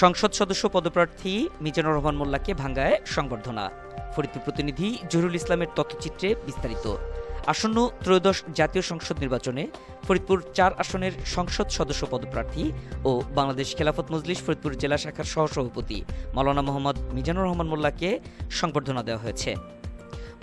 সংসদ সদস্য পদপ্রার্থী মিজানুর রহমান মোল্লাকে ভাঙ্গায় সংবর্ধনা। ফরিদপুর প্রতিনিধি জহিরুল ইসলামের তথ্যচিত্রে বিস্তারিত। আসন্ন ত্রয়োদশ জাতীয় সংসদ নির্বাচনে ফরিদপুর চার আসনের সংসদ সদস্য পদপ্রার্থী ও বাংলাদেশ খেলাফত মজলিস ফরিদপুর জেলা শাখার সহসভাপতি মাওলানা মোহাম্মদ মিজানুর রহমান মোল্লাকে সংবর্ধনা দেওয়া হয়েছে।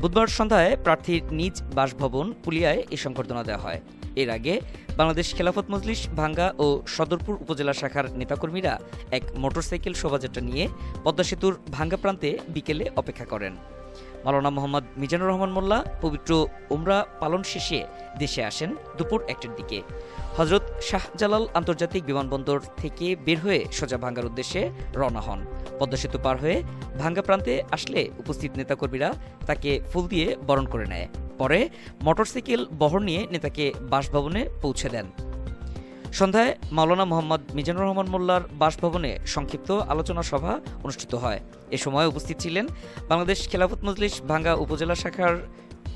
বুধবার সন্ধ্যায় প্রার্থীর নিজ বাসভবন পুলিয়ায় এই সংবর্ধনা দেওয়া হয়। এর আগে বাংলাদেশ খেলাফত মজলিস ভাঙ্গা ও সদরপুর উপজেলা শাখার নেতাকর্মীরা এক মোটরসাইকেল শোভাযাত্রা নিয়ে পদ্মা সেতুর ভাঙ্গা প্রান্তে বিকেলে অপেক্ষা করেন। মাওলানা মোহাম্মদ মিজানুর রহমান মোল্লা, পবিত্র উমরা পালন শেষে দেশে আসেন দুপুর একটার দিকে। হজরত শাহজালাল আন্তর্জাতিক বিমানবন্দর থেকে বের হয়ে সোজা ভাঙ্গার উদ্দেশ্যে রওনা হন। পদ্মা সেতু পার হয়ে ভাঙ্গা প্রান্তে আসলে উপস্থিত নেতাকর্মীরা তাকে ফুল দিয়ে বরণ করে নেয়। পরে মোটরসাইকেল বহর নিয়ে নেতাকে বাসভবনে পৌঁছে দেন। সন্ধ্যায় মাওলানা মোহাম্মদ মিজানুর রহমান মোল্লার বাসভবনে সংক্ষিপ্ত আলোচনা সভা অনুষ্ঠিত হয়। এ সময় উপস্থিত ছিলেন বাংলাদেশ খেলাফত মজলিস ভাঙ্গা উপজেলা শাখার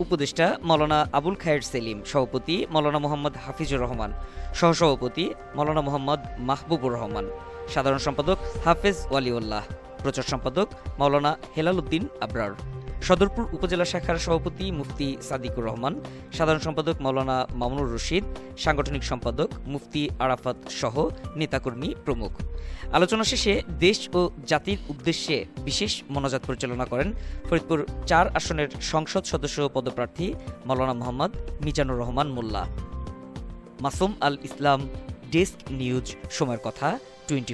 উপদেষ্টা মৌলানা আবুল খায়ের সেলিম, সভাপতি মৌলানা মোহাম্মদ হাফিজুর রহমান, সহসভাপতি মৌলানা মোহাম্মদ মাহবুবুর রহমান, সাধারণ সম্পাদক হাফেজ ওয়ালিউল্লাহ, প্রচার সম্পাদক মৌলানা হেলাল উদ্দিন আবরার। সদরপুর উপজেলা শাখার সভাপতি মুফতি সাদিকুর রহমান, সাধারণ সম্পাদক মাওলানা মামুনুর রশিদ, সাংগঠনিক সম্পাদক মুফতি আরাফাত সহ নেতাকর্মী প্রমুখ। আলোচনা শেষে দেশ ও জাতির উদ্দেশ্যে বিশেষ মনোজাত পরিচালনা করেন ফরিদপুর চার আসনের সংসদ সদস্য পদপ্রার্থী মাওলানা মোহাম্মদ মিজানুর রহমান মোল্লা। মাসুম আল ইসলাম, ডেস্ক নিউজ, সময়ের কথা, টোয়েন্টি